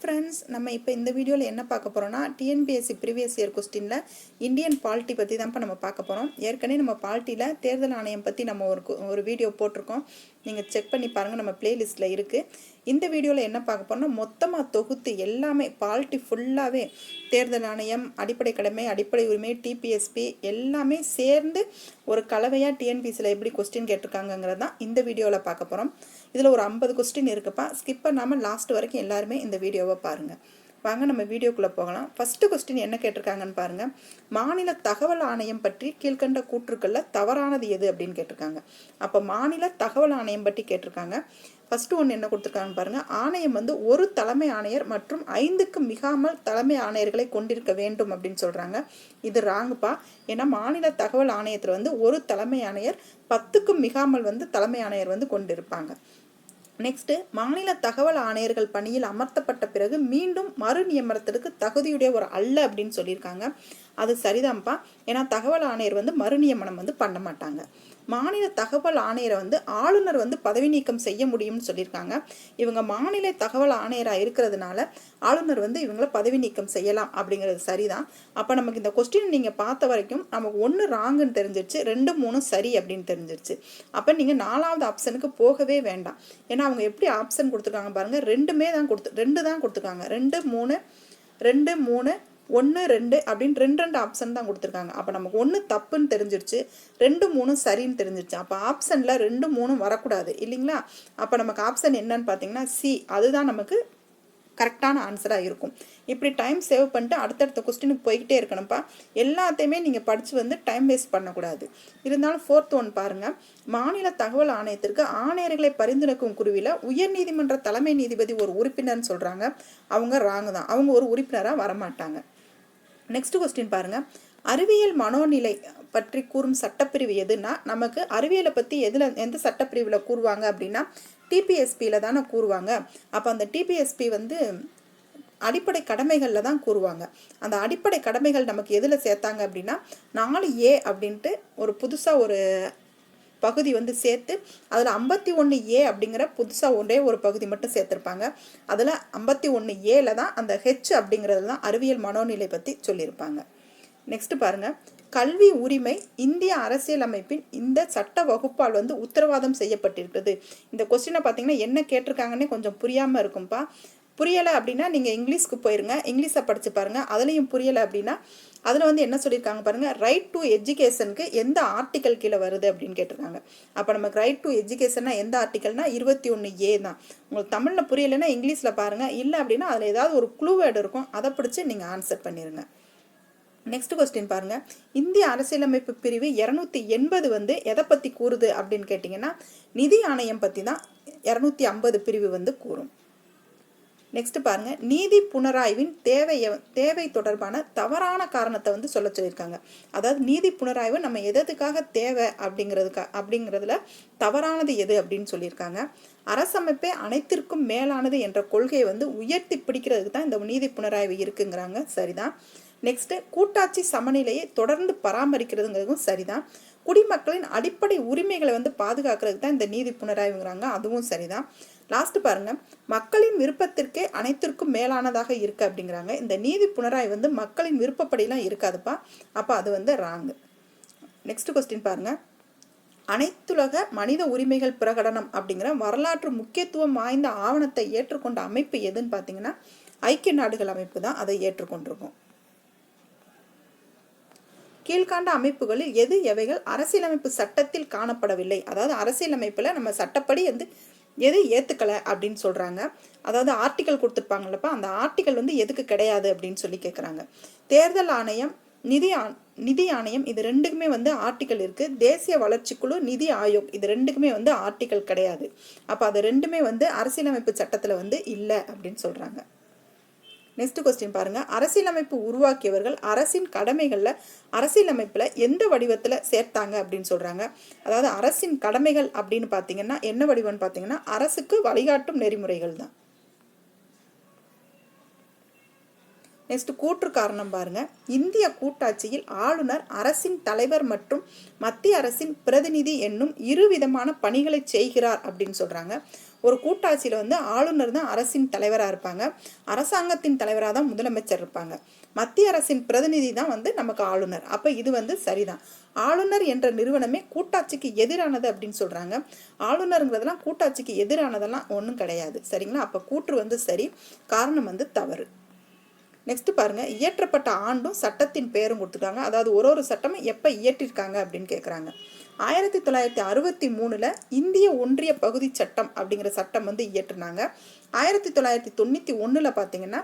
Friends நம்ம இப்போ இந்த வீடியோவில் என்ன பார்க்க போகிறோம்னா டிஎன்பிஎஸ்சி ப்ரீவியஸ் இயர் கொஸ்டினில் இந்தியன் பாலிட்டி பற்றி தான்ப்பா நம்ம பார்க்க போகிறோம் ஏற்கனவே நம்ம பாலிட்டியில் தேர்தல் ஆணையம் பற்றி நம்ம ஒரு ஒரு வீடியோ போட்டிருக்கோம். நீங்கள் செக் பண்ணி பாருங்கள் நம்ம பிளேலிஸ்ட்டில் இருக்குது இந்த வீடியோவில் என்ன பார்க்க போகிறோம்னா மொத்தமாக தொகுத்து எல்லாமே பால்ட்டி ஃபுல்லாகவே தேர்தல் ஆணையம் அடிப்படை கடமை அடிப்படை உரிமை டிபிஎஸ்பி எல்லாமே சேர்ந்து ஒரு கலவையாக டிஎன்பிசியில் எப்படி கொஸ்டின் கேட்டிருக்காங்கங்கிறது தான் இந்த வீடியோவில் பார்க்க போகிறோம் இதில் ஒரு ஐம்பது கொஸ்டின் இருக்குப்பா. ஸ்கிப் பண்ணாமல் லாஸ்ட் வரைக்கும் எல்லாருமே இந்த வீடியோவை பாருங்கள் வாங்க நம்ம வீடியோக்குள்ளே போகலாம். ஃபஸ்ட்டு கொஸ்டின் என்ன கேட்டிருக்காங்கன்னு பாருங்கள் மாநில தகவல் ஆணையம் பற்றி கீழ்கண்ட கூற்றுக்களில் தவறானது எது அப்படின்னு கேட்டிருக்காங்க. அப்போ மாநில தகவல் ஆணையம் பற்றி கேட்டிருக்காங்க. ஃபஸ்ட்டு ஒன்று என்ன கொடுத்துருக்காங்கன்னு பாருங்கள் ஆணையம் வந்து ஒரு தலைமை ஆணையர் மற்றும் ஐந்துக்கு மிகாமல் தலைமை ஆணையர்களை கொண்டிருக்க வேண்டும் அப்படின்னு சொல்கிறாங்க இது ராங்குப்பா. ஏன்னா மாநில தகவல் ஆணையத்தில் வந்து ஒரு தலைமை ஆணையர் பத்துக்கும் மிகாமல் வந்து தலைமை ஆணையர் வந்து கொண்டிருப்பாங்க. நெக்ஸ்ட்டு மாநில தகவல் ஆணையர்கள் பணியில் அமர்த்தப்பட்ட பிறகு மீண்டும் மறு நியமனத்திற்கு தகுதியுடைய ஒரு அல்ல அப்படின்னு சொல்லியிருக்காங்க. அது சரிதான்ப்பா. ஏன்னா தகவல் ஆணையர் வந்து மறு நியமனம் வந்து பண்ண மாட்டாங்க. மாநில தகவல் ஆணையரை வந்து ஆளுநர் வந்து பதவி நீக்கம் செய்ய முடியும்னு சொல்லியிருக்காங்க. இவங்க மாநில தகவல் ஆணையராக இருக்கிறதுனால ஆளுநர் வந்து இவங்கள பதவி நீக்கம் செய்யலாம் அப்படிங்கிறது சரிதான். அப்போ நமக்கு இந்த கொஸ்டின் நீங்கள் பார்த்த வரைக்கும் நமக்கு ஒன்று ராங்குன்னு தெரிஞ்சிருச்சு ரெண்டு மூணு சரி அப்படின்னு தெரிஞ்சிருச்சு. அப்போ நீங்கள் நாலாவது ஆப்ஷனுக்கு போகவே வேண்டாம். ஏன்னா அவங்க எப்படி ஆப்ஷன் கொடுத்துருக்காங்க பாருங்கள் ரெண்டுமே தான் கொடுத்து ரெண்டு தான் கொடுத்துருக்காங்க. ரெண்டு மூணு ரெண்டு மூணு ஒன்று ரெண்டு அப்படின்னு ரெண்டு ரெண்டு ஆப்ஷன் தான் கொடுத்துருக்காங்க. அப்போ நமக்கு ஒன்று தப்புன்னு தெரிஞ்சிருச்சு ரெண்டு மூணு சரின்னு தெரிஞ்சிருச்சு. அப்போ ஆப்ஷனில் ரெண்டு மூணும் வரக்கூடாது இல்லைங்களா? அப்போ நமக்கு ஆப்ஷன் என்னன்னு பார்த்தீங்கன்னா சி அதுதான் நமக்கு கரெக்டான ஆன்சராக இருக்கும். இப்படி டைம் சேவ் பண்ணிட்டு அடுத்தடுத்த கொஸ்டினுக்கு போய்கிட்டே இருக்கணும்ப்பா. எல்லாத்தையுமே நீங்கள் படித்து வந்து டைம் வேஸ்ட் பண்ணக்கூடாது. இருந்தாலும் ஃபோர்த் ஒன் பாருங்கள் மாநில தகவல் ஆணையத்திற்கு ஆணையர்களை பரிந்துரைக்கும் குருவியில் உயர்நீதிமன்ற தலைமை நீதிபதி ஒரு உறுப்பினர்னு சொல்கிறாங்க அவங்க ராங்கு தான். அவங்க ஒரு உறுப்பினராக வரமாட்டாங்க. நெக்ஸ்ட் கொஸ்டின் பாருங்க. அறிவியல் மனோநிலை பற்றி கூறும் சட்டப்பிரிவு எதுனா நமக்கு அறிவியலை பற்றி எதில் எந்த சட்டப்பிரிவில் கூறுவாங்க அப்படின்னா டிபிஎஸ்பியில் தானே கூறுவாங்க. அப்போ அந்த டிபிஎஸ்பி வந்து அடிப்படை கடமைகளில் தான் கூறுவாங்க. அந்த அடிப்படை கடமைகள் நமக்கு எதில் சேர்த்தாங்க அப்படின்னா நாலு ஏ அப்படின்ட்டு ஒரு புதுசாக ஒரு பகுதி வந்து சேர்த்து அதில் ஐம்பத்தி ஒன்று ஏ அப்படிங்கிற புதுசாக ஒன்றே ஒரு பகுதி மட்டும் சேர்த்துருப்பாங்க. அதில் ஐம்பத்தி ஒன்று ஏல தான் அந்த ஹெச் அப்படிங்கிறது தான் அறிவியல் மனோநிலை பற்றி சொல்லியிருப்பாங்க. நெக்ஸ்ட் பாருங்க. கல்வி உரிமை இந்திய அரசியலமைப்பின் இந்த சட்ட வகுப்பால் வந்து உத்தரவாதம் செய்யப்பட்டிருக்கிறது. இந்த கொஸ்டினை பார்த்தீங்கன்னா என்ன கேட்டிருக்காங்கன்னே கொஞ்சம் புரியாமல் இருக்கும்ப்பா புரியலை அப்படின்னா நீங்கள் இங்கிலீஷ்க்கு போயிருங்க. இங்கிலீஷை படித்து பாருங்கள் அதுலேயும் புரியலை அப்படின்னா அதில் வந்து என்ன சொல்லியிருக்காங்க பாருங்கள் ரைட் டு எஜுகேஷனுக்கு எந்த ஆர்டிக்கல் கீழே வருது அப்படின்னு கேட்டிருக்காங்க. அப்போ நமக்கு ரைட் டு எஜுகேஷன்னா எந்த ஆர்டிக்கல்னா இருபத்தி ஒன்று ஏ தான். உங்களுக்கு தமிழில் புரியலைன்னா இங்கிலீஷில் பாருங்கள் இல்லை அப்படின்னா அதில் ஏதாவது ஒரு க்ளூ வேர்டு இருக்கும். அதை பிடிச்சி நீங்கள் ஆன்சர் பண்ணிடுங்க நெக்ஸ்ட் கொஸ்டின் பாருங்க. இந்திய அரசியலமைப்பு பிரிவு இரநூத்தி எண்பது வந்து எதை பற்றி கூறுது அப்படின்னு கேட்டிங்கன்னா நிதி ஆணையம் பற்றி தான் இரநூத்தி ஐம்பது பிரிவு வந்து கூறும். நெக்ஸ்ட் பாருங்க. நீதி புனராய்வின் தேவையை தேவை தொடர்பான தவறான காரணத்தை வந்து சொல்ல சொல்லியிருக்காங்க. அதாவது நீதி புனராய்வு நம்ம எதுக்காக தேவை அப்படிங்கிறதுக்கா அப்படிங்கிறதுல தவறானது எது அப்படின்னு சொல்லியிருக்காங்க. அரசமைப்பே அனைத்திற்கும் மேலானது என்ற கொள்கையை வந்து உயர்த்தி பிடிக்கிறதுக்கு தான் இந்த நீதி புனராய்வு இருக்குங்கிறாங்க. சரிதான். நெக்ஸ்ட் கூட்டாட்சி சமநிலையை தொடர்ந்து பராமரிக்கிறதுங்கிறதும் சரிதான். குடிமக்களின் அடிப்படை உரிமைகளை வந்து பாதுகாக்கிறதுக்கு தான் இந்த நீதி புனராய்வுங்கிறாங்க. அதுவும் சரிதான். லாஸ்ட் பாருங்க. மக்களின் விருப்பத்திற்கே அனைத்திற்கும் மேலானதாக இருக்கு அப்படிங்கிறாங்க. இந்த நீதி புனராய் வந்து மக்களின் விருப்பப்படிலாம் இருக்காதுப்பா. அப்போ அது வந்து ராங்கு நெக்ஸ்ட் கொஸ்டின் பாருங்க. அனைத்துலக மனித உரிமைகள் பிரகடனம் அப்படிங்கிற வரலாற்று முக்கியத்துவம் வாய்ந்த ஆவணத்தை ஏற்றுக்கொண்ட அமைப்பு எதுன்னு பார்த்தீங்கன்னா ஐக்கிய நாடுகள் அமைப்பு தான் அதை ஏற்றுக்கொண்டிருக்கும். கீழ்காண்ட அமைப்புகளில் எது எவைகள்? அரசியலமைப்பு சட்டத்தில் காணப்படவில்லை. அதாவது அரசியலமைப்பில் நம்ம சட்டப்படி வந்து எது ஏற்றுக்கலை அப்படின்னு சொல்கிறாங்க அதாவது ஆர்டிக்கல் கொடுத்துருப்பாங்கல்லப்பா அந்த ஆர்டிக்கல் வந்து எதுக்கு கிடையாது அப்படின்னு சொல்லி கேட்குறாங்க தேர்தல் ஆணையம் நிதி ஆ நிதி ஆணையம் இது ரெண்டுக்குமே வந்து ஆர்டிக்கல் இருக்குது தேசிய வளர்ச்சிக்குழு நிதி ஆயோக் இது ரெண்டுக்குமே வந்து ஆர்டிக்கல் கிடையாது. அப்போ அது ரெண்டுமே வந்து அரசியலமைப்பு சட்டத்தில் வந்து இல்லை அப்படின்னு சொல்கிறாங்க நெக்ஸ்ட் கொஸ்டின் பாருங்க. அரசியலமைப்பு உருவாக்கியவர்கள் அரசின் கடமைகளில் அரசியலமைப்பில் எந்த வடிவத்தில் சேர்த்தாங்க அப்படின்னு சொல்கிறாங்க அதாவது அரசின் கடமைகள் அப்படின்னு பார்த்தீங்கன்னா என்ன வடிவம்னு பார்த்தீங்கன்னா அரசுக்கு வழிகாட்டும் நெறிமுறைகள் தான். நெக்ஸ்ட் கூற்று காரணம் பாருங்க. இந்திய கூட்டாட்சியில் ஆளுநர் அரசின் தலைவர் மற்றும் மத்திய அரசின் பிரதிநிதி என்னும் இரு விதமான பணிகளை செய்கிறார் அப்படின்னு சொல்றாங்க. ஒரு கூட்டாட்சியில் வந்து ஆளுநர் தான் அரசின் தலைவராக இருப்பாங்க. அரசாங்கத்தின் தலைவராக தான் முதலமைச்சர் இருப்பாங்க. மத்திய அரசின் பிரதிநிதி தான் வந்து நமக்கு ஆளுநர். அப்போ இது வந்து சரிதான். ஆளுநர் என்ற நிறுவனமே கூட்டாட்சிக்கு எதிரானது அப்படின்னு சொல்கிறாங்க ஆளுநருங்கிறதெல்லாம் கூட்டாட்சிக்கு எதிரானதெல்லாம் ஒன்றும் கிடையாது. சரிங்களா? அப்போ கூற்று வந்து சரி காரணம் வந்து தவறு. நெக்ஸ்ட் பாருங்க. இயற்றப்பட்ட ஆண்டும் சட்டத்தின் பெயரும் கொடுத்துருக்காங்க. அதாவது ஒரு ஒரு சட்டமும் எப்போ இயற்றிருக்காங்க அப்படின்னு கேட்குறாங்க ஆயிரத்தி தொள்ளாயிரத்தி அறுபத்தி மூணில் இந்திய ஒன்றிய பகுதி சட்டம் அப்படிங்கிற சட்டம் வந்து இயற்றினாங்க. ஆயிரத்தி தொள்ளாயிரத்தி தொண்ணூற்றி ஒன்றில் பார்த்தீங்கன்னா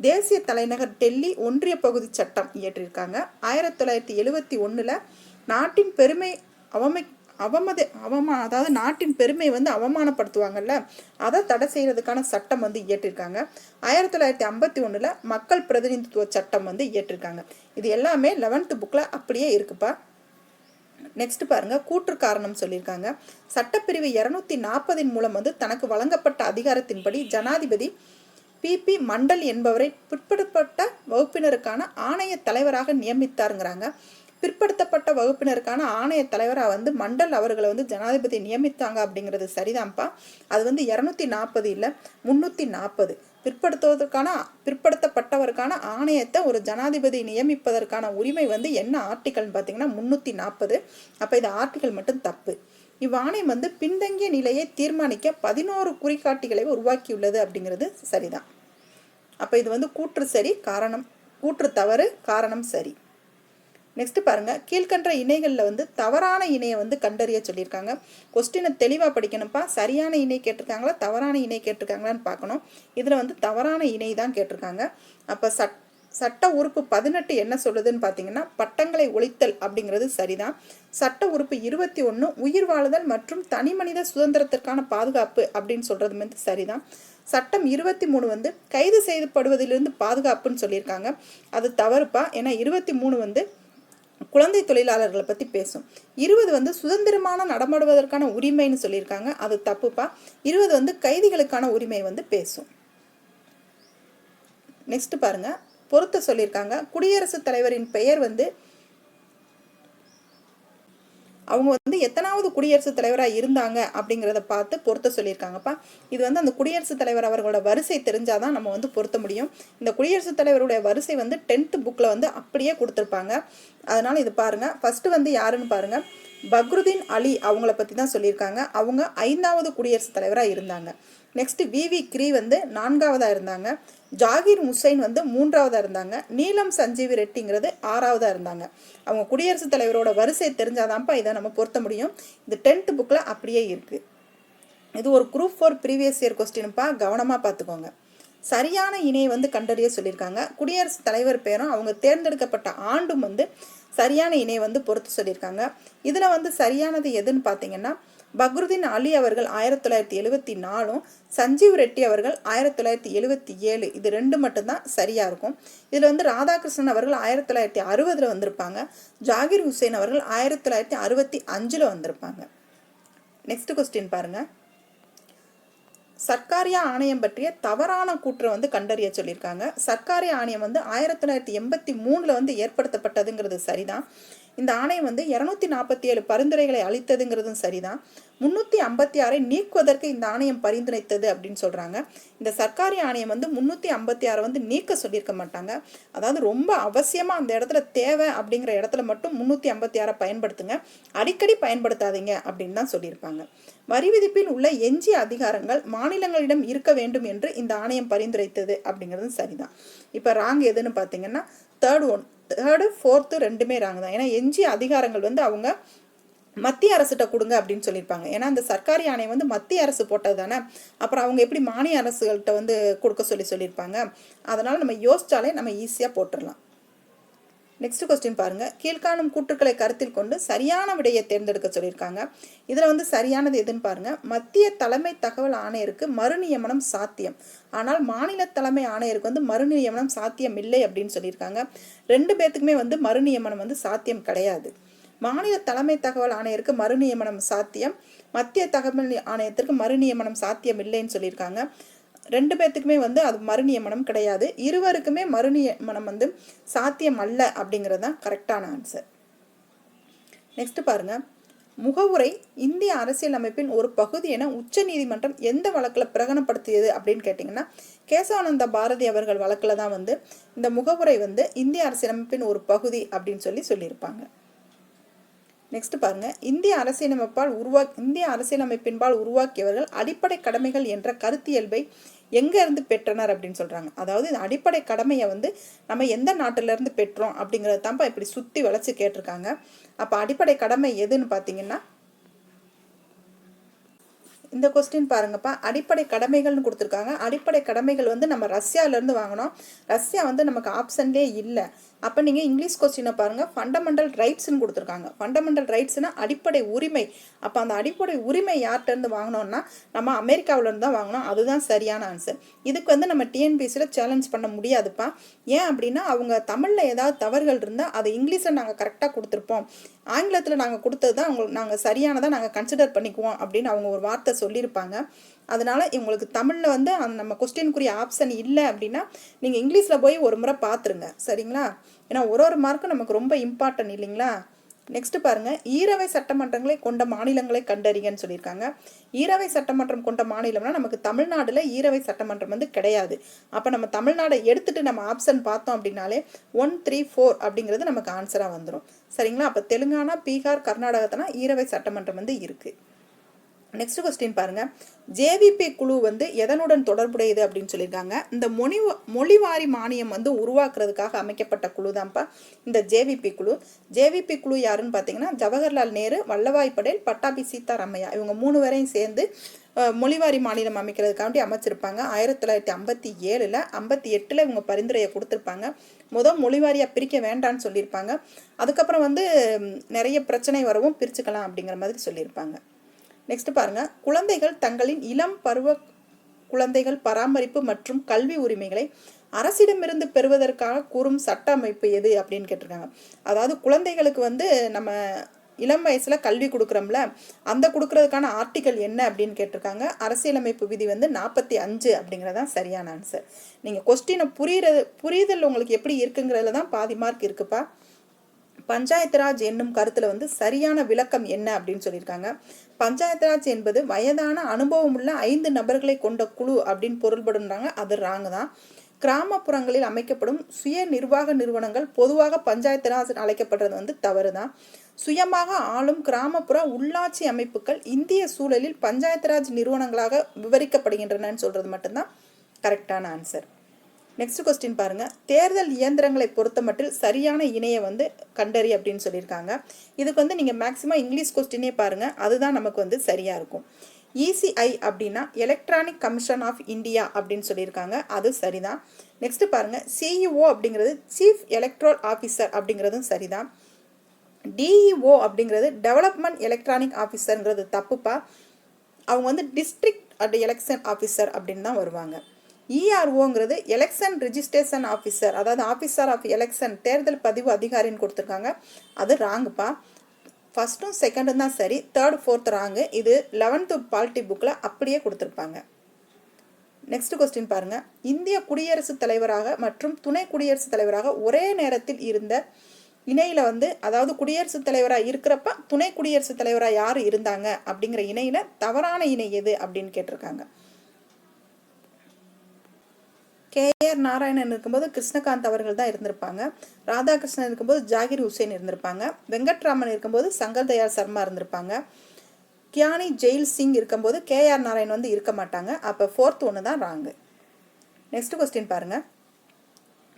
தேசிய தலைநகர் டெல்லி ஒன்றிய பகுதி சட்டம் இயற்றியிருக்காங்க. ஆயிரத்தி தொள்ளாயிரத்தி எழுபத்தி ஒன்றில் நாட்டின் பெருமை அவமை அவமதி அவமா அதாவது நாட்டின் பெருமையை வந்து அவமானப்படுத்துவாங்கல்ல அதை தடை செய்கிறதுக்கான சட்டம் வந்து இயற்றிருக்காங்க ஆயிரத்தி தொள்ளாயிரத்தி ஐம்பத்தி ஒன்றில் மக்கள் பிரதிநிதித்துவ சட்டம் வந்து இயற்றிருக்காங்க. இது எல்லாமே லெவன்த்து புக்கில் அப்படியே இருக்குப்பா. நெக்ஸ்ட் பாருங்க கூற்று காரணம் சொல்லியிருக்காங்க. சட்டப்பிரிவு இரநூத்தி நாற்பதின் மூலம் வந்து தனக்கு வழங்கப்பட்ட அதிகாரத்தின்படி ஜனாதிபதி பிபி மண்டல் என்பவரை பிற்படுத்தப்பட்ட வகுப்பினருக்கான ஆணைய தலைவராக நியமித்தாருங்கிறாங்க. பிற்படுத்தப்பட்ட வகுப்பினருக்கான ஆணைய தலைவராக வந்து மண்டல் அவர்களை வந்து ஜனாதிபதி நியமித்தாங்க அப்படிங்கிறது சரிதான்ப்பா. அது வந்து இரநூத்தி நாற்பது இல்லை முந்நூற்றி நாற்பது. பிற்படுத்துவதற்கான பிற்படுத்தப்பட்டவருக்கான ஆணையத்தை ஒரு ஜனாதிபதி நியமிப்பதற்கான உரிமை வந்து என்ன ஆர்டிக்கல்னு பார்த்தீங்கன்னா முந்நூற்றி நாற்பது அப்போ இது ஆர்டிக்கல் மட்டும் தப்பு. இவ்வாணையம் வந்து பின்தங்கிய நிலையை தீர்மானிக்க பதினோரு குறிகாட்டிகளை உருவாக்கியுள்ளது அப்படிங்கிறது சரிதான். அப்போ இது வந்து கூற்று சரி காரணம் கூற்று தவறு காரணம் சரி. நெக்ஸ்ட் பாருங்க. கீழ்கன்ற இணைகளில் வந்து தவறான இணையை வந்து கண்டறிய சொல்லியிருக்காங்க. கொஸ்டினை தெளிவாக படிக்கணும்ப்பா. சரியான இணை கேட்டிருக்காங்களா? தவறான இணை கேட்டிருக்காங்களான்னு பார்க்கணும். இதில் வந்து தவறான இணை தான் கேட்டிருக்காங்க. அப்போ சட் சட்ட உறுப்பு பதினெட்டு என்ன சொல்லுதுன்னு பார்த்தீங்கன்னா பட்டங்களை ஒழித்தல் அப்படிங்கிறது சரிதான். சட்ட உறுப்பு இருபத்தி ஒன்று உயிர் வாழுதல் மற்றும் தனி மனித சுதந்திரத்திற்கான பாதுகாப்பு அப்படின்னு சொல்கிறது வந்து சரிதான். சட்டம் இருபத்தி மூணு வந்து கைது செய்யப்படுவதிலிருந்து பாதுகாப்புன்னு சொல்லியிருக்காங்க. அது தவறுப்பா? ஏன்னா இருபத்தி மூணு வந்து குழந்தை தொழிலாளர்களை பற்றி பேசும். இருபது வந்து சுதந்திரமான நடமாடுவதற்கான உரிமைன்னு சொல்லியிருக்காங்க. அது தப்புப்பா. இருபது வந்து கைதிகளுக்கான உரிமை வந்து பேசும். நெக்ஸ்ட் பாருங்க. பொருத்த சொல்லியிருக்காங்க. குடியரசுத் தலைவரின் பெயர் வந்து அவங்க வந்து எத்தனாவது குடியரசுத் தலைவராக இருந்தாங்க அப்படிங்கிறத பார்த்து பொருத்த சொல்லியிருக்காங்கப்பா. இது வந்து அந்த குடியரசுத் தலைவர் அவர்களோட வரிசை தெரிஞ்சாதான் நம்ம வந்து பொருத்த முடியும். இந்த குடியரசுத் தலைவருடைய வரிசை வந்து டென்த்து புக்கில் வந்து அப்படியே கொடுத்துருப்பாங்க. அதனால் இது பாருங்கள் ஃபஸ்ட்டு வந்து யாருன்னு பாருங்கள் பக்ருதீன் அலி அவங்கள பற்றி தான் சொல்லியிருக்காங்க. அவங்க ஐந்தாவது குடியரசுத் தலைவராக இருந்தாங்க. நெக்ஸ்ட் விவி கிரி வந்து நான்காவதாக இருந்தாங்க. ஜாகிர் முசைன் வந்து மூன்றாவதாக இருந்தாங்க. நீலம் சஞ்சீவி ரெட்டிங்கிறது ஆறாவதாக இருந்தாங்க. அவங்க குடியரசுத் தலைவரோட வரிசை தெரிஞ்சாதான்ப்பா இதை நம்ம பொருத்த முடியும். இந்த டென்த்து புக்கில் அப்படியே இருக்குது இது ஒரு குரூப் ஃபோர் ப்ரீவியஸ் இயர் கொஸ்டின்ப்பா கவனமாக பார்த்துக்கோங்க சரியான இணையை வந்து கண்டறிய சொல்லியிருக்காங்க. குடியரசுத் தலைவர் பேரும் அவங்க தேர்ந்தெடுக்கப்பட்ட ஆண்டும் வந்து சரியான இணையை வந்து பொறுத்து சொல்லியிருக்காங்க. இதில் வந்து சரியானது எதுன்னு பார்த்தீங்கன்னா பக்ருதீன் அலி அவர்கள் ஆயிரத்தி தொள்ளாயிரத்தி எழுவத்தி நாலும் சஞ்சீவ் ரெட்டி அவர்கள் ஆயிரத்தி தொள்ளாயிரத்தி எழுவத்தி ஏழு. இது ரெண்டு மட்டும்தான் சரியாக இருக்கும். இதில் வந்து ராதாகிருஷ்ணன் அவர்கள் ஆயிரத்தி தொள்ளாயிரத்தி அறுபதில் வந்திருப்பாங்க. ஜாகிர் ஹுசேன் அவர்கள் ஆயிரத்தி தொள்ளாயிரத்தி அறுபத்தி அஞ்சில் வந்திருப்பாங்க. நெக்ஸ்ட் கொஸ்டின் பாருங்கள் சர்க்காரியா ஆணையம் பற்றிய தவறான கூற்றை வந்து கண்டறிய சொல்லியிருக்காங்க. சர்க்காரிய ஆணையம் வந்து ஆயிரத்தி தொள்ளாயிரத்தி எண்பத்தி மூணில் வந்து ஏற்படுத்தப்பட்டதுங்கிறது சரிதான். இந்த ஆணையம் வந்து இரநூத்தி நாற்பத்தி ஏழு பரிந்துரைகளை அளித்ததுங்கிறதும் சரிதான். முந்நூற்றி ஐம்பத்தி ஆறை நீக்குவதற்கு இந்த ஆணையம் பரிந்துரைத்தது அப்படின்னு சொல்கிறாங்க இந்த சர்க்காரி ஆணையம் வந்து முந்நூற்றி ஐம்பத்தி ஆறை வந்து நீக்க சொல்லியிருக்க மாட்டாங்க. அதாவது ரொம்ப அவசியமாக அந்த இடத்துல தேவை அப்படிங்கிற இடத்துல மட்டும் முந்நூற்றி ஐம்பத்தி ஆறை பயன்படுத்துங்க. அடிக்கடி பயன்படுத்தாதீங்க அப்படின்னு தான் சொல்லியிருப்பாங்க. வரி விதிப்பில் உள்ள எஞ்சிய அதிகாரங்கள் மாநிலங்களிடம் இருக்க வேண்டும் என்று இந்த ஆணையம் பரிந்துரைத்தது அப்படிங்கிறதும் சரிதான். இப்போ ராங் எதுன்னு பார்த்தீங்கன்னா தேர்ட் ஒன் தேர்டு ஃபோர்த்து ரெண்டுமே ராங் தான். ஏன்னா எஞ்சிய அதிகாரங்கள் வந்து அவங்க மத்திய அரசுகிட்ட கொடுங்க அப்படின்னு சொல்லியிருப்பாங்க. ஏன்னா அந்த சர்க்காரி ஆணையம் வந்து மத்திய அரசு போட்டது தானே. அப்புறம் அவங்க எப்படி மானிய அரசுகள்கிட்ட வந்து கொடுக்க சொல்லி சொல்லியிருப்பாங்க. அதனால் நம்ம யோசிச்சாலே நம்ம ஈஸியாக போட்டுடலாம் நெக்ஸ்ட் கொஸ்டின் பாருங்க. கீழ்காணும் கூற்றுக்களை கருத்தில் கொண்டு சரியான விடையை தேர்ந்தெடுக்க சொல்லியிருக்காங்க. இதில் வந்து சரியானது எதுன்னு பாருங்க. மத்திய தலைமை தகவல் ஆணையருக்கு மறுநியமனம் சாத்தியம். ஆனால் மாநில தலைமை ஆணையருக்கு வந்து மறுநியமனம் சாத்தியம் இல்லை அப்படின்னு சொல்லியிருக்காங்க. ரெண்டு பேர்த்துக்குமே வந்து மறுநியமனம் வந்து சாத்தியம் கிடையாது. மாநில தலைமை தகவல் ஆணையருக்கு மறுநியமனம் சாத்தியம். மத்திய தகவல் ஆணையத்திற்கு மறுநியமனம் சாத்தியம் இல்லைன்னு சொல்லியிருக்காங்க. ரெண்டு பேர்த்துக்குமே வந்து அது மறுநியமனம் கிடையாது. இருவருக்குமே மறுநியமனம் வந்து சாத்தியம் அல்ல அப்படிங்கிறது தான் கரெக்டான ஆன்சர் நெக்ஸ்ட் பாருங்க. முகவுரை இந்திய அரசியலமைப்பின் ஒரு பகுதி என உச்ச நீதிமன்றம் எந்த வழக்கில் பிரகடனப்படுத்தியது அப்படின்னு கேட்டிங்கன்னா கேசவானந்த பாரதி அவர்கள் வழக்கில் தான் வந்து இந்த முகவுரை வந்து இந்திய அரசியலமைப்பின் ஒரு பகுதி அப்படின்னு சொல்லி சொல்லியிருப்பாங்க. நெக்ஸ்ட் பாருங்க. இந்திய அரசியலமைப்பால் உருவா இந்திய அரசியலமைப்பின்பால் உருவாக்கியவர்கள் அடிப்படை கடமைகள் என்ற கருத்தியல்பை எங்கே இருந்து பெற்றனர் அப்படின்னு சொல்கிறாங்க அதாவது இந்த அடிப்படை கடமையை வந்து நம்ம எந்த நாட்டிலேருந்து பெற்றோம் அப்படிங்கிறத தான்ப்பா இப்படி சுற்றி வளைச்சி கேட்டிருக்காங்க. அப்போ அடிப்படை கடமை எதுன்னு பார்த்தீங்கன்னா இந்த கொஸ்டின் பாருங்கப்பா. அடிப்படை கடமைகள்னு கொடுத்துருக்காங்க. அடிப்படை கடமைகள் வந்து நம்ம ரஷ்யாவிலேருந்து வாங்கினோம். ரஷ்யா வந்து நமக்கு ஆப்ஷன்லேயே இல்லை. அப்போ நீங்கள் இங்கிலீஷ் கொஸ்டினை பாருங்கள் ஃபண்டமெண்டல் ரைட்ஸ்னு கொடுத்துருக்காங்க. ஃபண்டமெண்டல் ரைட்ஸ்னால் அடிப்படை உரிமை. அப்போ அந்த அடிப்படை உரிமை யார்கிட்டருந்து வாங்கினோம்னா நம்ம அமெரிக்காவிலேருந்து தான் வாங்கினோம் அதுதான் சரியான ஆன்சர் இதுக்கு வந்து நம்ம டிஎன்பிசியில் சேலஞ்ச் பண்ண முடியாதுப்பா. ஏன் அப்படின்னா அவங்க தமிழில் ஏதாவது தவறுகள் இருந்தால் அதை இங்கிலீஷில் நாங்கள் கரெக்டாக கொடுத்துருப்போம். ஆங்கிலத்தில் நாங்கள் கொடுத்தது தான் அவங்க நாங்கள் சரியானதாக நாங்கள் கன்சிடர் பண்ணிக்குவோம் அப்படின்னு அவங்க ஒரு வார்த்தை சொல்லியிருப்பாங்க. அதனால் இவங்களுக்கு தமிழில் வந்து அந்த நம்ம கொஸ்டினுக்குரிய ஆப்ஷன் இல்லை அப்படின்னா நீங்கள் இங்கிலீஷில் போய் ஒரு முறை பார்த்துருங்க சரிங்களா? ஏன்னா ஒரு ஒரு மார்க்கும் நமக்கு ரொம்ப இம்பார்ட்டன்ட் இல்லைங்களா? நெக்ஸ்ட் பாருங்கள் ஈரவை சட்டமன்றங்களை கொண்ட மாநிலங்களை கண்டறிங்கன்னு சொல்லியிருக்காங்க. ஈரவை சட்டமன்றம் கொண்ட மாநிலம்னா நமக்கு தமிழ்நாடில் ஈரவை சட்டமன்றம் வந்து கிடையாது. அப்போ நம்ம தமிழ்நாடை எடுத்துகிட்டு நம்ம ஆப்ஷன் பார்த்தோம் அப்படின்னாலே ஒன் த்ரீ ஃபோர் அப்படிங்கிறது நமக்கு ஆன்சராக வந்துடும் சரிங்களா? அப்போ தெலுங்கானா பீகார் கர்நாடகத்தினா ஈரவை சட்டமன்றம் வந்து இருக்குது நெக்ஸ்ட் கொஸ்டின் பாருங்க. ஜேவிபி குழு வந்து எதனுடன் தொடர்புடையது அப்படின்னு சொல்லியிருக்காங்க. இந்த மொழி மொழிவாரி மானியம் வந்து உருவாக்குறதுக்காக அமைக்கப்பட்ட குழு தான்ப்பா இந்த ஜேவிபி குழு. ஜேவிபி குழு யாருன்னு பார்த்தீங்கன்னா ஜவஹர்லால் நேரு வல்லபாய் படேல் பட்டாபி சீதாராமையா. இவங்க மூணு வரையும் சேர்ந்து மொழிவாரி மாநிலம் அமைக்கிறதுக்காண்டி அமைச்சிருப்பாங்க. ஆயிரத்தி தொள்ளாயிரத்தி ஐம்பத்தி ஏழில் ஐம்பத்தி எட்டில் இவங்க பரிந்துரையை கொடுத்துருப்பாங்க. முதல் மொழிவாரியாக பிரிக்க வேண்டான்னு சொல்லியிருப்பாங்க. அதுக்கப்புறம் வந்து நிறைய பிரச்சனை வரவும் பிரிச்சுக்கலாம் அப்படிங்கிற மாதிரி சொல்லியிருப்பாங்க. நெக்ஸ்ட் பாருங்க. குழந்தைகள் தங்களின் இளம் பருவ குழந்தைகள் பராமரிப்பு மற்றும் கல்வி உரிமைகளை அரசிடமிருந்து பெறுவதற்காக கூறும் சட்ட அமைப்பு எது அப்படின்னு கேட்டிருக்காங்க. அதாவது குழந்தைகளுக்கு வந்து நம்ம இளம் வயசுல கல்வி கொடுக்குறோம்ல அந்த கொடுக்கறதுக்கான ஆர்டிக்கல் என்ன அப்படின்னு கேட்டிருக்காங்க. அரசியலமைப்பு விதி வந்து நாற்பத்தி அஞ்சு அப்படிங்கிறதான் சரியான ஆன்சர் நீங்கள் கொஸ்டினை புரியுறது புரிதல் உங்களுக்கு எப்படி இருக்குங்கிறதுல தான் பாதி மார்க் இருக்குப்பா. பஞ்சாயத்து ராஜ் என்னும் கருத்துல வந்து சரியான விளக்கம் என்ன அப்படின்னு சொல்லியிருக்காங்க. பஞ்சாயத்து ராஜ் என்பது வயதான அனுபவம் உள்ள ஐந்து நபர்களை கொண்ட குழு அப்படின்னு பொருள்படுன்றாங்க அது ராங் தான். கிராமப்புறங்களில் அமைக்கப்படும் சுய நிர்வாக நிறுவனங்கள் பொதுவாக பஞ்சாயத்து ராஜ் அழைக்கப்படுறது வந்து தவறு தான். சுயமாக ஆளும் கிராமப்புற உள்ளாட்சி அமைப்புகள் இந்திய சூழலில் பஞ்சாயத்து ராஜ் நிறுவனங்களாக விவரிக்கப்படுகின்றனன்னு சொல்றது மட்டும்தான் கரெக்டான ஆன்சர் நெக்ஸ்ட் கொஸ்டின் பாருங்கள் தேர்தல் இயந்திரங்களை பொறுத்தமட்டில் சரியான இணையை வந்து கண்டறி அப்படின்னு சொல்லியிருக்காங்க. இதுக்கு வந்து நீங்கள் மேக்ஸிமம் இங்கிலீஷ் கொஸ்டினே பாருங்கள் அதுதான் நமக்கு வந்து சரியாக இருக்கும். இசிஐ அப்படின்னா எலக்ட்ரானிக் கமிஷன் ஆஃப் இந்தியா அப்படின்னு சொல்லியிருக்காங்க. அது சரிதான். நெக்ஸ்ட்டு பாருங்கள் சிஇஓ அப்படிங்கிறது சீஃப் எலக்ட்ரல் ஆஃபீஸர் அப்படிங்கிறதும் சரிதான். டிஇஓ அப்படிங்கிறது டெவலப்மெண்ட் எலக்ட்ரானிக் ஆஃபீஸருங்கிறது தப்புப்பா. அவங்க வந்து டிஸ்ட்ரிக்ட் அட் எலெக்ஷன் ஆஃபீஸர் அப்படின்னு தான் வருவாங்க. இஆர்ஓங்கிறது எலெக்ஷன் ரிஜிஸ்ட்ரேஷன் ஆஃபீஸர் அதாவது ஆஃபீஸர் ஆஃப் எலெக்ஷன் தேர்தல் பதிவு அதிகாரின்னு கொடுத்துருக்காங்க. அது ராங்குப்பா ஃபஸ்ட்டும் செகண்டும் தான் சரி. தேர்ட் ஃபோர்த் ராங்கு இது லெவன்த்து பாலிட்டி புக்கில் அப்படியே கொடுத்துருப்பாங்க. நெக்ஸ்ட் கொஸ்டின் பாருங்கள் இந்திய குடியரசுத் தலைவராக மற்றும் துணை குடியரசுத் தலைவராக ஒரே நேரத்தில் இருந்த இணையில் வந்து அதாவது குடியரசுத் தலைவராக இருக்கிறப்ப துணை குடியரசுத் தலைவராக யார் இருந்தாங்க? அப்படிங்கிற இணையில் தவறான இணை எது? அப்படின்னு கேட்டிருக்காங்க. கே. ஆர். நாராயணன் இருக்கும்போது கிருஷ்ணகாந்த் அவர்கள் தான் இருந்திருப்பாங்க. ராதாகிருஷ்ணன் இருக்கும்போது ஜாகிர் ஹுசேன் இருந்திருப்பாங்க. வெங்கட்ராமன் இருக்கும்போது சங்கர் தயாள் சர்மா இருந்திருப்பாங்க. கியானி ஜெயில் சிங் இருக்கும்போது கே. ஆர். நாராயண் வந்து இருக்க மாட்டாங்க. அப்போ ஃபோர்த் ஒன்று தான் ராங்கு நெக்ஸ்ட் கொஸ்டின் பாருங்க.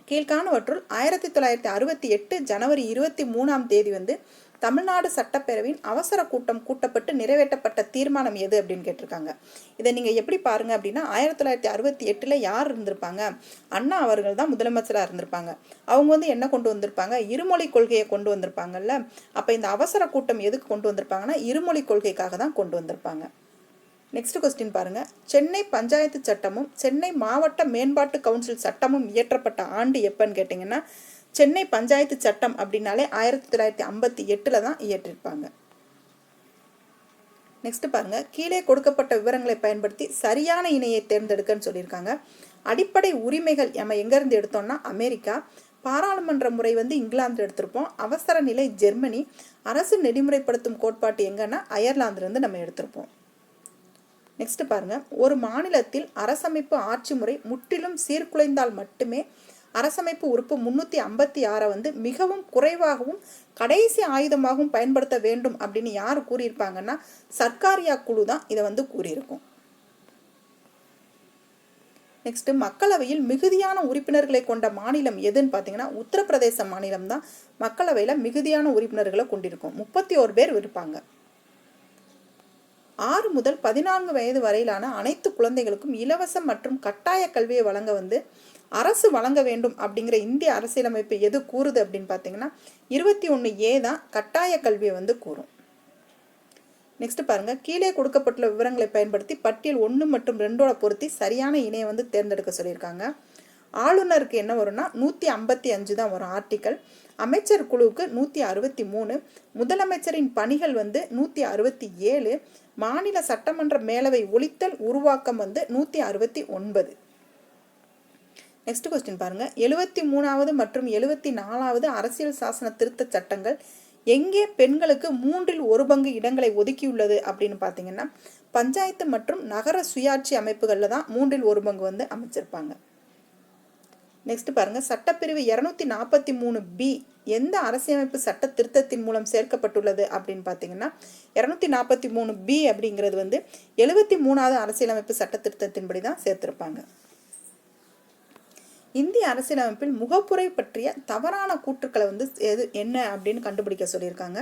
கீழ்காணவற்றுள் ஆயிரத்தி தொள்ளாயிரத்தி அறுபத்தி எட்டு ஜனவரி இருபத்தி மூணாம் தேதி வந்து தமிழ்நாடு சட்டப்பேரவையின் அவசர கூட்டம் கூட்டப்பட்டு நிறைவேற்றப்பட்ட தீர்மானம் எது அப்படின்னு கேட்டிருக்காங்க. இதை நீங்கள் எப்படி பாருங்க அப்படின்னா ஆயிரத்தி தொள்ளாயிரத்தி அறுபத்தி எட்டில் யார் இருந்திருப்பாங்க? அண்ணா அவர்கள் தான் முதலமைச்சராக இருந்திருப்பாங்க. அவங்க வந்து என்ன கொண்டு வந்திருப்பாங்க? இருமொழி கொள்கையை கொண்டு வந்திருப்பாங்கல்ல. அப்போ இந்த அவசர கூட்டம் எதுக்கு கொண்டு வந்திருப்பாங்கன்னா இருமொழி கொள்கைக்காக தான் கொண்டு வந்திருப்பாங்க. நெக்ஸ்ட் கொஸ்டின் பாருங்கள் சென்னை பஞ்சாயத்து சட்டமும் சென்னை மாவட்ட மேம்பாட்டு கவுன்சில் சட்டமும் இயற்றப்பட்ட ஆண்டு எப்போன்னு கேட்டிங்கன்னா சென்னை பஞ்சாயத்து சட்டம் அப்படின்னாலே ஆயிரத்தி தொள்ளாயிரத்தி ஐம்பத்தி எட்டில் தான் இயற்றிருப்பாங்க. நெக்ஸ்ட் பாருங்க. கீழே கொடுக்கப்பட்ட விவரங்களை பயன்படுத்தி சரியான இணையை தேர்ந்தெடுக்கன்னு சொல்லியிருக்காங்க. அடிப்படை உரிமைகள் நம்ம எங்கேருந்து எடுத்தோம்னா அமெரிக்கா. பாராளுமன்ற முறை வந்து இங்கிலாந்து எடுத்திருப்போம். அவசர நிலை ஜெர்மனி. அரசு நெறிமுறைப்படுத்தும் கோட்பாட்டு எங்கன்னா அயர்லாந்துலேருந்து நம்ம எடுத்திருப்போம். நெக்ஸ்ட் பாருங்க. ஒரு மாநிலத்தில் அரசமைப்பு ஆட்சி முறை முற்றிலும் சீர்குலைந்தால் மட்டுமே அரசமைப்பு உறுப்பு முன்னூற்றி ஐம்பத்தி ஆறை வந்து மிகவும் குறைவாகவும் கடைசி ஆயுதமாகவும் பயன்படுத்த வேண்டும் அப்படின்னு யார் கூறியிருப்பாங்கன்னா சர்க்காரியா குழு தான் இதை வந்து கூறியிருக்கும். நெக்ஸ்ட் மக்களவையில் மிகுதியான உறுப்பினர்களை கொண்ட மாநிலம் எதுன்னு பார்த்தீங்கன்னா உத்தரப்பிரதேச மாநிலம் தான் மக்களவையில் மிகுதியான உறுப்பினர்களை கொண்டிருக்கும். முப்பத்தி ஓரு பேர் இருப்பாங்க. ஆறு முதல் பதினான்கு வயது வரையிலான அனைத்து குழந்தைகளுக்கும் இலவச மற்றும் கட்டாய கல்வியை வழங்க வந்து அரசு வழங்க வேண்டும் அப்படிங்கிற இந்திய அரசியலமைப்பு எது கூறுது அப்படின்னு பார்த்தீங்கன்னா இருபத்தி ஒன்று ஏ தான் கட்டாய கல்வியை வந்து கூறும். நெக்ஸ்ட் பாருங்க. கீழே கொடுக்கப்பட்டுள்ள விவரங்களை பயன்படுத்தி பட்டியல் ஒன்று மற்றும் ரெண்டோட பொருத்தி சரியான இணையை வந்து தேர்ந்தெடுக்க சொல்லியிருக்காங்க. ஆளுநருக்கு என்ன வரும்னா நூற்றி ஐம்பத்தி அஞ்சு தான் வரும் ஆர்டிக்கல். அமைச்சர் குழுவுக்கு நூற்றி அறுபத்தி மூணு முதலமைச்சரின் பணிகள் வந்து நூற்றி அறுபத்தி ஏழு மாநில சட்டமன்ற மேலவை ஒழித்தல் உருவாக்கம் வந்து நூற்றி அறுபத்தி ஒன்பது. நெக்ஸ்ட் கொஸ்டின் பாருங்க. எழுபத்தி மூணாவது மற்றும் எழுபத்தி நாலாவது அரசியல் சாசன திருத்த சட்டங்கள் எங்கே பெண்களுக்கு மூன்றில் ஒரு பங்கு இடங்களை ஒதுக்கியுள்ளது அப்படின்னு பார்த்தீங்கன்னா பஞ்சாயத்து மற்றும் நகர சுயாட்சி அமைப்புகளில் தான் மூன்றில் ஒரு பங்கு வந்து அமைச்சிருப்பாங்க. நெக்ஸ்ட் பாருங்க. சட்டப்பிரிவு இரநூத்தி நாற்பத்தி மூணு பி எந்த அரசியலமைப்பு சட்ட திருத்தத்தின் மூலம் சேர்க்கப்பட்டுள்ளது அப்படின்னு பார்த்தீங்கன்னா இரநூத்தி நாற்பத்தி மூணு பி அப்படிங்கிறது வந்து எழுபத்தி மூணாவது அரசியலமைப்பு சட்ட திருத்தத்தின்படி தான் சேர்த்திருப்பாங்க. இந்திய அரசியலமைப்பில் முகப்புரை பற்றிய தவறான கூற்றுக்களை வந்து எது என்ன அப்படின்னு கண்டுபிடிக்க சொல்லியிருக்காங்க.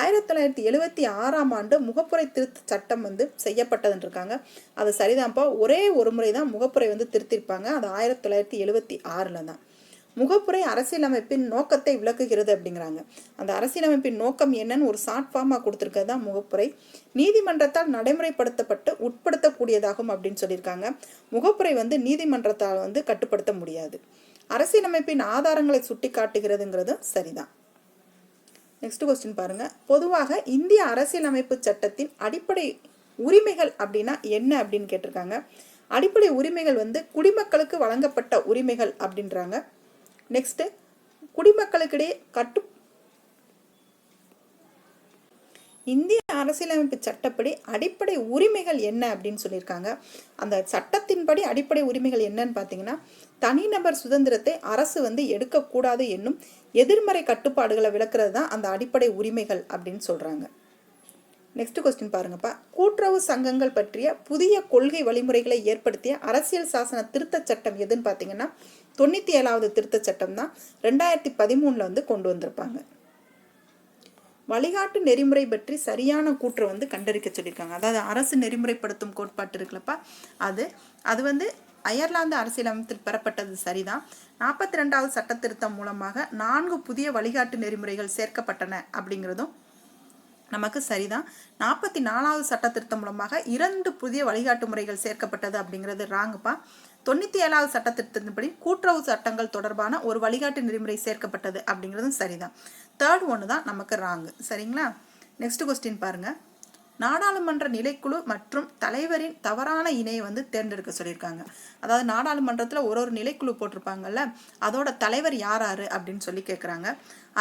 ஆயிரத்தி தொள்ளாயிரத்தி எழுவத்தி ஆறாம் ஆண்டு முகப்புரை திருத்த சட்டம் வந்து செய்யப்பட்டதுன்னு இருக்காங்க. அது சரிதான்ப்பா. ஒரே ஒரு முறை தான் முகப்புரை வந்து திருத்திருப்பாங்க அது ஆயிரத்தி தொள்ளாயிரத்தி எழுவத்தி ஆறில் தான் முகப்புரை அரசியலமைப்பின் நோக்கத்தை விளக்குகிறது அப்படிங்கிறாங்க. அந்த அரசியலமைப்பின் நோக்கம் என்னன்னு ஒரு ஷார்ட் ஃபார்மாக கொடுத்துருக்கிறது தான் முகப்புரை. நீதிமன்றத்தால் நடைமுறைப்படுத்தப்பட்டு உட்படுத்தக்கூடியதாகும் அப்படின்னு சொல்லியிருக்காங்க. முகப்புரை வந்து நீதிமன்றத்தால் வந்து கட்டுப்படுத்த முடியாது. அரசியலமைப்பின் ஆதாரங்களை சுட்டி காட்டுகிறதுங்கிறதும் சரிதான். நெக்ஸ்ட் கொஸ்டின் பாருங்க. பொதுவாக இந்திய அரசியலமைப்பு சட்டத்தின் அடிப்படை உரிமைகள் அப்படின்னா என்ன அப்படின்னு கேட்டிருக்காங்க. அடிப்படை உரிமைகள் வந்து குடிமக்களுக்கு வழங்கப்பட்ட உரிமைகள் அப்படின்றாங்க. நெக்ஸ்ட்டு குடிமக்களுக்கிடையே கட்டு இந்திய அரசியலமைப்பு சட்டப்படி அடிப்படை உரிமைகள் என்ன அப்படின்னு சொல்லியிருக்காங்க. அந்த சட்டத்தின்படி அடிப்படை உரிமைகள் என்னன்னு பார்த்தீங்கன்னா தனிநபர் சுதந்திரத்தை அரசு வந்து எடுக்கக்கூடாது என்னும் எதிர்மறை கட்டுப்பாடுகளை விளக்குறது தான் அந்த அடிப்படை உரிமைகள் அப்படின்னு சொல்கிறாங்க நெக்ஸ்ட் கொஸ்டின் பாருங்கப்பா. கூட்டுறவு சங்கங்கள் பற்றிய புதிய கொள்கை வழிமுறைகளை ஏற்படுத்திய அரசியல் சாசன திருத்த சட்டம் எதுன்னு பார்த்தீங்கன்னா தொண்ணூற்றி ஏழாவது திருத்த சட்டம் தான் ரெண்டாயிரத்தி பதிமூணில் வந்து கொண்டு வந்திருப்பாங்க. வழிகாட்டு நெறிமுறை பற்றி சரியான கூற்றை வந்து கண்டறிக்க சொல்லியிருக்காங்க. அதாவது அரசு நெறிமுறைப்படுத்தும் கோட்பாட்டு இருக்குல்லப்பா அது. அது வந்து அயர்லாந்து அரசியலமைப்பில் பெறப்பட்டது சரிதான். நாற்பத்தி ரெண்டாவது சட்ட திருத்தம் மூலமாக நான்கு புதிய வழிகாட்டு நெறிமுறைகள் சேர்க்கப்பட்டன அப்படிங்கிறதும் நமக்கு சரிதான். நாற்பத்தி நாலாவது சட்ட திருத்தம் மூலமாக இரண்டு புதிய வழிகாட்டு முறைகள் சேர்க்கப்பட்டது அப்படிங்கிறது ராங்குப்பா தொண்ணூற்றி ஏழாவது சட்டத்திட்டத்தின்படி கூட்டுறவு சட்டங்கள் தொடர்பான ஒரு வழிகாட்டு நெறிமுறை சேர்க்கப்பட்டது அப்படிங்கிறதும் சரிதான். தேர்ட் ஒன்று தான் நமக்கு ராங்கு சரிங்களா? நெக்ஸ்ட் கொஸ்டின் பாருங்கள் நாடாளுமன்ற நிலைக்குழு மற்றும் தலைவரின் தவறான இணையை வந்து தேர்ந்தெடுக்க சொல்லியிருக்காங்க. அதாவது நாடாளுமன்றத்தில் ஒரு ஒரு நிலைக்குழு போட்டிருப்பாங்கல்ல அதோட தலைவர் யார் அப்படின்னு சொல்லி கேட்குறாங்க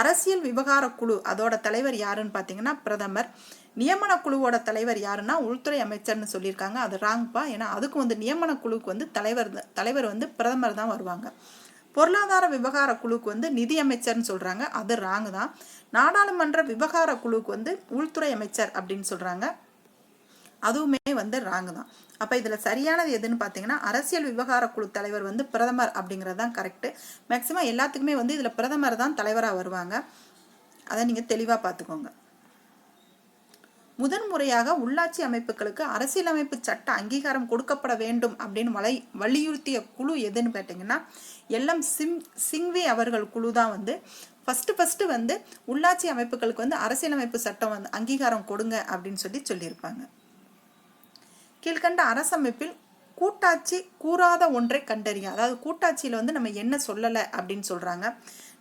அரசியல் விவகார குழு அதோட தலைவர் யாருன்னு பார்த்தீங்கன்னா பிரதமர். நியமன குழுவோட தலைவர் யாருன்னா உள்துறை அமைச்சர்னு சொல்லியிருக்காங்க. அது ராங்ப்பா ஏன்னா அதுக்கு வந்து நியமன குழுக்கு வந்து தலைவர் தலைவர் வந்து பிரதமர் தான் வருவாங்க. பொருளாதார விவகார குழுக்கு வந்து நிதி அமைச்சர்னு சொல்கிறாங்க அது ராங் தான். நாடாளுமன்ற விவகார குழுக்கு வந்து உள்துறை அமைச்சர் அப்படின்னு சொல்கிறாங்க அதுவுமே வந்து ராங்கு தான். அப்போ இதில் சரியானது எதுன்னு பார்த்தீங்கன்னா அரசியல் விவகார குழு தலைவர் வந்து பிரதமர் அப்படிங்கிறது தான் கரெக்டு. மேக்சிமம் எல்லாத்துக்குமே வந்து இதில் பிரதமர் தான் தலைவராக வருவாங்க. அதை நீங்கள் தெளிவாக பார்த்துக்கோங்க முதன்முறையாக உள்ளாட்சி அமைப்புகளுக்கு அரசியலமைப்பு சட்ட அங்கீகாரம் கொடுக்கப்பட வேண்டும் அப்படின்னு வலை வலியுறுத்திய குழு எதுன்னு கேட்டிங்கன்னா எல்லாம் சிம் சிங்வி அவர்கள் குழு தான் வந்து. ஃபஸ்ட்டு ஃபஸ்ட்டு வந்து உள்ளாட்சி அமைப்புகளுக்கு வந்து அரசியலமைப்பு சட்டம் வந்து அங்கீகாரம் கொடுங்க அப்படின்னு சொல்லி சொல்லியிருப்பாங்க. கீழ்கண்ட அரசமைப்பில் கூட்டாட்சி கூறாத ஒன்றை கண்டறிய அதாவது கூட்டாட்சியில் வந்து நம்ம என்ன சொல்லலை அப்படின்னு சொல்கிறாங்க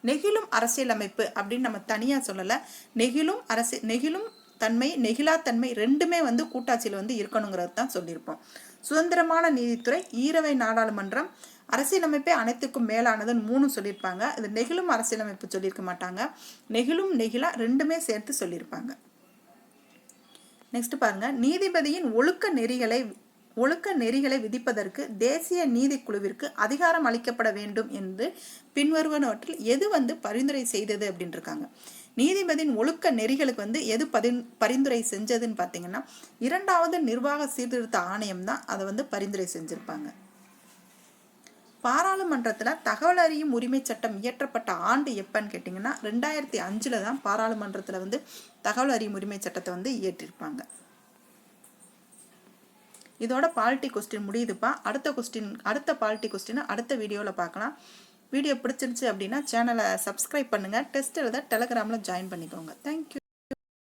நெகிழும் அரசியலமைப்பு அப்படின்னு நம்ம தனியாக சொல்லலை. நெகிழும் அரசு நெகிழும் தன்மை நெகிழாத்தன்மை ரெண்டுமே வந்து கூட்டாட்சியில் வந்து இருக்கணுங்கிறது தான் சொல்லியிருப்போம். சுதந்திரமான நீதித்துறை ஈரவை நாடாளுமன்றம் அரசியலமைப்பே அனைத்துக்கும் மேலானதுன்னு மூணு சொல்லியிருப்பாங்க. இது நெகிழும் அரசியலமைப்பு சொல்லியிருக்க மாட்டாங்க. நெகிழும் நெகிழா ரெண்டுமே சேர்த்து சொல்லியிருப்பாங்க. நெக்ஸ்ட் பாருங்க. நீதிபதியின் ஒழுக்க நெறிகளை ஒழுக்க நெறிகளை விதிப்பதற்கு தேசிய நீதிக்குழுவிற்கு அதிகாரம் அளிக்கப்பட வேண்டும் என்று பின்வருவனவற்றில் எது வந்து பரிந்துரை செய்தது அப்படின்னு இருக்காங்க. நீதிபதியின் ஒழுக்க நெறிகளுக்கு வந்து எது பரி பரிந்துரை செஞ்சதுன்னு பார்த்தீங்கன்னா இரண்டாவது நிர்வாக சீர்திருத்த ஆணையம் தான் அதை வந்து பரிந்துரை செஞ்சுருப்பாங்க. பாராளுமன்றத்தில் தகவல் அறியும் உரிமை சட்டம் இயற்றப்பட்ட ஆண்டு எப்பன்னு கேட்டிங்கன்னா ரெண்டாயிரத்தி அஞ்சில் தான் பாராளுமன்றத்தில் வந்து தகவல் அறியும் உரிமை சட்டத்தை வந்து இயற்றிருப்பாங்க. இதோட பாலிட்டி கொஸ்டின் முடியுதுப்பா. அடுத்த கொஸ்டின் அடுத்த பாலிட்டி கொஸ்டினை அடுத்த வீடியோவில் பார்க்கலாம் வீடியோ பிடிச்சிருச்சு அப்படின்னா சேனலை சப்ஸ்கிரைப் பண்ணுங்கள் டெஸ்ட் எழுத டெலகிராமில் ஜாயின் பண்ணிக்கோங்க. தேங்க்யூ